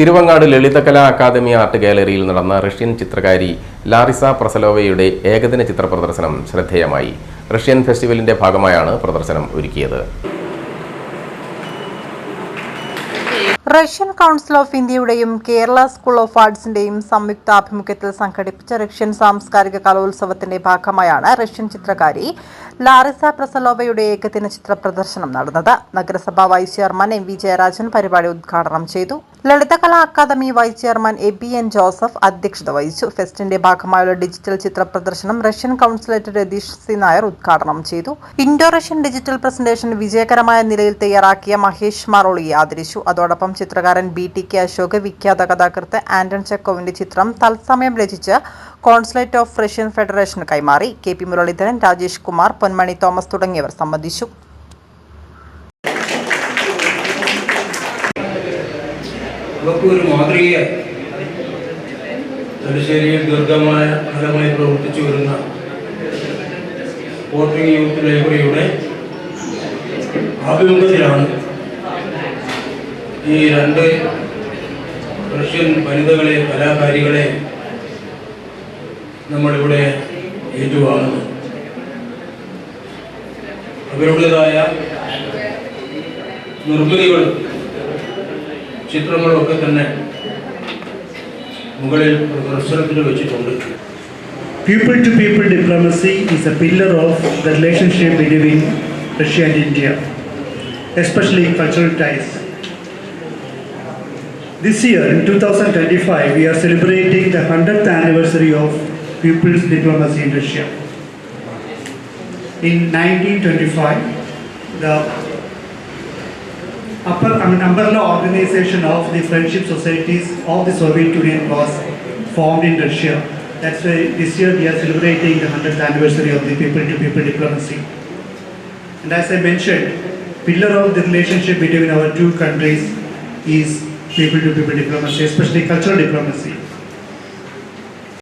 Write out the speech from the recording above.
Thiruvangad Lalithakala academy art ഗാലറിയിൽ നടന്ന Russian ചിത്രകാരി Larissa പ്രസലോവയുടെ ഏകദിന ചിത്ര പ്രദർശനം ശ്രദ്ധേയമായി. റഷ്യൻ ഫെസ്റ്റിവലിന്റെ ഭാഗമായാണ് പ്രദർശനം ഒരുക്കിയത്. റഷ്യൻ കൗൺസിൽ ഓഫ് ഇന്ത്യയുടെയും കേരള സ്കൂൾ ഓഫ് ആർട്സിന്റെയും സംയുക്ത ആഭിമുഖ്യത്തിൽ സംഘടിപ്പിച്ച റഷ്യൻ സാംസ്കാരിക കലോത്സവത്തിന്റെ ഭാഗമായാണ് റഷ്യൻ ചിത്രകാരി ലാറിസ പ്രസലോവയുടെ ഏകദിന ചിത്ര പ്രദർശനം നടന്നത്. നഗരസഭാ vice chairman M V Jayarajan പരിപാടി ഉദ്ഘാടനം ചെയ്തു. Lalithakala academy vice chairman A B N Joseph അധ്യക്ഷത വഹിച്ചു. ഫെസ്റ്റിന്റെ ഭാഗമായുള്ള ഡിജിറ്റൽ ചിത്ര പ്രദർശനം Russian consulate Ratheesh C Nair ഉദ്ഘാടനം ചെയ്തു. ഇൻഡോ റഷ്യൻ ഡിജിറ്റൽ പ്രസന്റേഷൻ വിജയകരമായ നിലയിൽ തയ്യാറാക്കിയ മഹേഷ് മാറോളിയെ ആദരിച്ചു. അതോടൊപ്പം ചിത്രകാരൻ ബി ടി കെ അശോക് വിഖ്യാത കഥാകൃത്ത് ആന്റൺ ചെക്കോവിന്റെ ചിത്രം തത്സമയം രചിച്ച് കോൺസുലേറ്റ് ഓഫ് റഷ്യൻ ഫെഡറേഷന് കൈമാറി. കെ പി മുരളീധരൻ രാജേഷ് കുമാർ പൊന്മണി തോമസ് തുടങ്ങിയവർ സംബന്ധിച്ചു. അവർക്ക് ഒരു മാതൃകയായി തലശ്ശേരിയിൽ ദീർഘമായ ഫലമായി പ്രവർത്തിച്ചു വരുന്ന വോട്ടിംഗ് യൂത്ത് ലൈബ്രറിയുടെ ആഭിമുഖ്യത്തിലാണ് ഈ രണ്ട് റഷ്യൻ വനിതകളെ കലാകാരികളെ നമ്മളിവിടെ ഏറ്റുവാങ്ങുന്നത്. അവരുടേതായ നിർമ്മിതികളും ചിത്രങ്ങളൊക്കെ തന്നെ മുകളിൽ പ്രദർശനത്തിന് വെച്ചിട്ടുണ്ട് People to people diplomacy is a pillar of the relationship between Russia and India, especially cultural ties. This year, in 2025, we are celebrating the 100th anniversary of people's diplomacy in Russia. In 1925, the upper I mean, umbrella organization of the friendship societies of the Soviet Union was formed in Russia. That's why this year we are celebrating the 100th anniversary of the people-to-people diplomacy. And as I mentioned, pillar of the relationship between our two countries is people-to-people diplomacy, especially cultural diplomacy.